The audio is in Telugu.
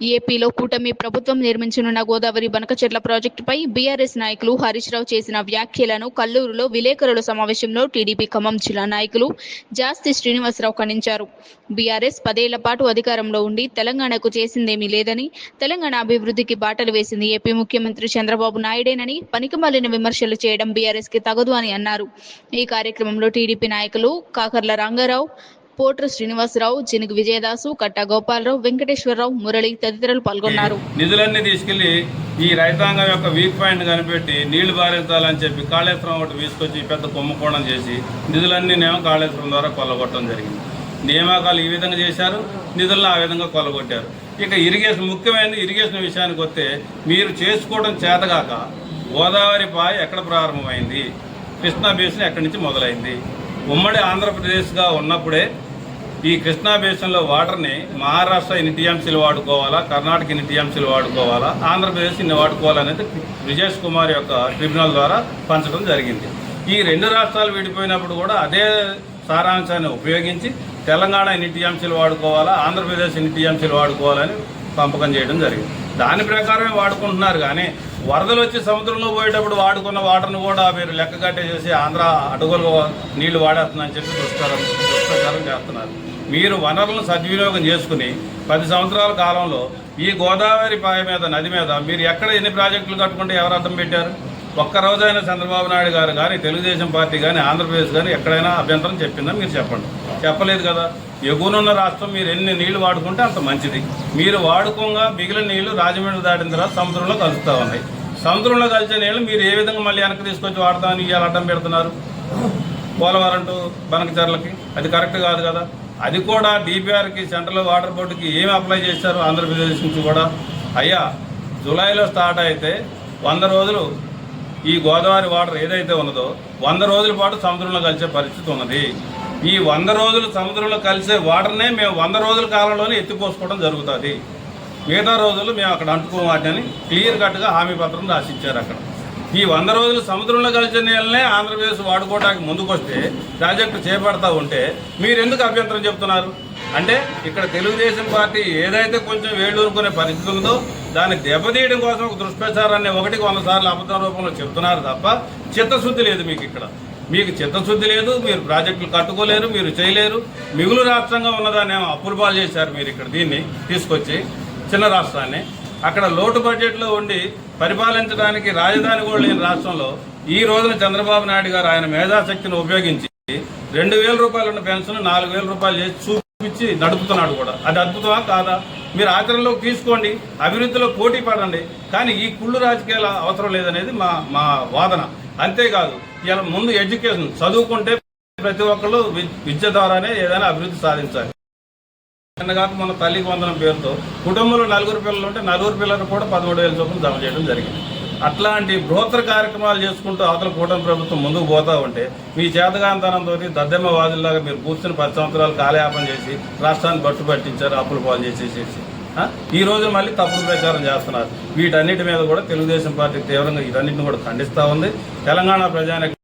ఏపీలో కూటమి ప్రభుత్వం నిర్మించనున్న గోదావరి బనకచెట్ల ప్రాజెక్టుపై బీఆర్ఎస్ నాయకులు హరీష్ రావు చేసిన వ్యాఖ్యలను కల్లూరులో విలేకరుల సమావేశంలో టీడీపీ ఖమ్మం జిల్లా నాయకులు జాస్తి శ్రీనివాసరావు ఖండించారు. బీఆర్ఎస్ పదేళ్ళ పాటు అధికారంలో ఉండి తెలంగాణకు చేసిందేమీ లేదని తెలంగాణ అభివృద్ధికి బాటలు వేసింది ఏపీ ముఖ్యమంత్రి చంద్రబాబు నాయుడేనని పనికిమాలిన విమర్శలు చేయడం బీఆర్ఎస్కి తగదు అని అన్నారు. ఈ కార్యక్రమంలో టీడీపీ నాయకులు కాకర్ల రంగారావు పోట్రు శ్రీనివాసరావు జినుగు విజయదాసు కట్టా గోపాలరావు వెంకటేశ్వరరావు మురళి తదితరులు పాల్గొన్నారు. నిధులన్నీ తీసుకెళ్ళి ఈ రైతాంగం యొక్క వీక్ పాయింట్ కనిపెట్టి నీళ్ళు బారించాలని చెప్పి కాళేశ్వరం ఒకటి తీసుకొచ్చి పెద్ద కుంభకోణం చేసి నిధులన్నీ నేమో కాళేశ్వరం ద్వారా కొల్లగొట్టడం జరిగింది. నియామకాలు ఈ విధంగా చేశారు నిధులను ఆ విధంగా కొల్లగొట్టారు. ఇక ఇరిగేషన్ ముఖ్యమైనది ఇరిగేషన్ విషయానికి వస్తే మీరు చేసుకోవడం చేతగాక గోదావరి పాయ ఎక్కడ ప్రారంభమైంది కృష్ణా బేసిన్ ఎక్కడి నుంచి మొదలైంది? ఉమ్మడి ఆంధ్రప్రదేశ్గా ఉన్నప్పుడే ఈ కృష్ణా బేసిన్లో వాటర్ని మహారాష్ట్ర ఇన్ని టీఎంసీలు వాడుకోవాలా కర్ణాటక ఇన్ని టీఎంసీలు వాడుకోవాలా ఆంధ్రప్రదేశ్ ఇన్ని వాడుకోవాలనేది విజేష్ కుమార్ యొక్క ట్రిబ్యునల్ ద్వారా పంచడం జరిగింది. ఈ రెండు రాష్ట్రాలు విడిపోయినప్పుడు కూడా అదే సారాంశాన్ని ఉపయోగించి తెలంగాణ ఇన్ని టీఎంసీలు వాడుకోవాలా ఆంధ్రప్రదేశ్ ఇన్ని టీఎంసీలు వాడుకోవాలని పంపకం చేయడం జరిగింది. దాని ప్రకారమే వాడుకుంటున్నారు కానీ వరదలు వచ్చి సముద్రంలో పోయేటప్పుడు వాడుకున్న వాటర్ను కూడా మీరు లెక్క కట్టేసేసి ఆంధ్ర అడుగులు నీళ్ళు వాడేస్తుందని చెప్పి దుష్ప్రచారం దుష్ప్రచారం చేస్తున్నారు. మీరు వనరులను సద్వినియోగం చేసుకుని పది సంవత్సరాల కాలంలో ఈ గోదావరి పాయ మీద నది మీద మీరు ఎక్కడ ఎన్ని ప్రాజెక్టులు కట్టుకుంటే ఎవరు అర్థం పెట్టారు? ఒక్కరోజైనా చంద్రబాబు నాయుడు గారు కానీ తెలుగుదేశం పార్టీ కానీ ఆంధ్రప్రదేశ్ కానీ ఎక్కడైనా అభ్యంతరం చెప్పిందా మీరు చెప్పండి. చెప్పలేదు కదా? ఎగునున్న రాష్ట్రం మీరు ఎన్ని నీళ్ళు వాడుకుంటే అంత మంచిది. మీరు వాడుకోగా మిగిలిన నీళ్ళు రాజమండ్రి దాటిన తర్వాత సముద్రంలో కలుస్తూ ఉన్నాయి. సముద్రంలో కలిసే నీళ్ళు మీరు ఏ విధంగా మళ్ళీ వెనక్కి తీసుకొచ్చి వాడతామని ఇవాళ అడ్డం పెడుతున్నారు? పోలవరం టు బనకచర్లకి? అది కరెక్ట్ కాదు కదా? అది కూడా డిపిఆర్కి సెంట్రల్ వాటర్ బోర్డుకి ఏమి అప్లై చేశారు ఆంధ్రప్రదేశ్ నుంచి కూడా? అయ్యా జూలైలో స్టార్ట్ అయితే వంద రోజులు ఈ గోదావరి వాటర్ ఏదైతే ఉన్నదో వంద రోజుల పాటు సముద్రంలో కలిసే పరిస్థితి ఉన్నది. ఈ వంద రోజులు సముద్రంలో కలిసే వాటర్నే మేము వంద రోజుల కాలంలోనే ఎత్తిపోసుకోవడం జరుగుతుంది. మిగతా రోజులు మేము అక్కడ అంటుకోమాటని క్లియర్ కట్గా హామీ పత్రం రాసిచ్చారు అక్కడ. ఈ వంద రోజులు సముద్రంలో కలిసే నీళ్ళనే ఆంధ్రప్రదేశ్ వాడుకోవడానికి ముందుకొస్తే ప్రాజెక్టు చేపడతా ఉంటే మీరు ఎందుకు అభ్యంతరం చెప్తున్నారు? అంటే ఇక్కడ తెలుగుదేశం పార్టీ ఏదైతే కొంచెం వేళ్ళూరుకునే పరిస్థితి ఉందో దాన్ని దెబ్బతీయడం కోసం ఒక దుష్ప్రచారాన్ని ఒకటికి వంద సార్లు అబద్ధ రూపంలో చెప్తున్నారు తప్ప చిత్తశుద్ధి లేదు మీకు ఇక్కడ. మీకు చిత్తశుద్ధి లేదు మీరు ప్రాజెక్టులు కట్టుకోలేరు మీరు చేయలేరు. మిగులు రాష్ట్రంగా ఉన్నదాన్ని అప్పులు పాలు చేశారు మీరు ఇక్కడ దీన్ని తీసుకొచ్చి చిన్న రాష్ట్రాన్ని. అక్కడ లోటు బడ్జెట్లో ఉండి పరిపాలించడానికి రాజధాని కూడా లేని రాష్ట్రంలో ఈ రోజున చంద్రబాబు నాయుడు గారు ఆయన మేధాశక్తిని ఉపయోగించి రెండు వేల రూపాయలు ఉన్న పెన్షన్ నాలుగు వేల రూపాయలు చేసి చూపించి నడుపుతున్నాడు కూడా. అది అద్భుతమా కాదా? మీరు ఆచరణలోకి తీసుకోండి అభివృద్ధిలో పోటీ పడండి కానీ ఈ కుళ్ళు రాజకీయాల అవసరం లేదనేది మా మా వాదన. అంతేకాదు ఇలా ముందు ఎడ్యుకేషన్ చదువుకుంటే ప్రతి ఒక్కళ్ళు విద్య ద్వారానే ఏదైనా అభివృద్ధి సాధించాలి. కాక మన తల్లికి వందనం పేరుతో కుటుంబంలో నలుగురు పిల్లలు ఉంటే నలుగురు పిల్లలు కూడా పదమూడు వేల చొప్పున జమ చేయడం జరిగింది. అట్లాంటి బృహత్తర కార్యక్రమాలు చేసుకుంటూ అవతల కూటమి ప్రభుత్వం ముందుకు పోతా ఉంటే మీ చేతగాంతనంతో దద్దెమ్మ వాదుల్లాగా మీరు కూర్చుని పది సంవత్సరాలు కాలయాపన చేసి రాష్ట్రాన్ని బట్టు పట్టించారు అప్పులు పాలు చేసేసేసి. ఈ రోజు మళ్ళీ తప్పుడు ప్రచారం చేస్తున్నారు. వీటన్నిటి మీద కూడా తెలుగుదేశం పార్టీ తీవ్రంగా వీటన్నిటిని కూడా ఖండిస్తూ ఉంది. తెలంగాణ ప్రజానికి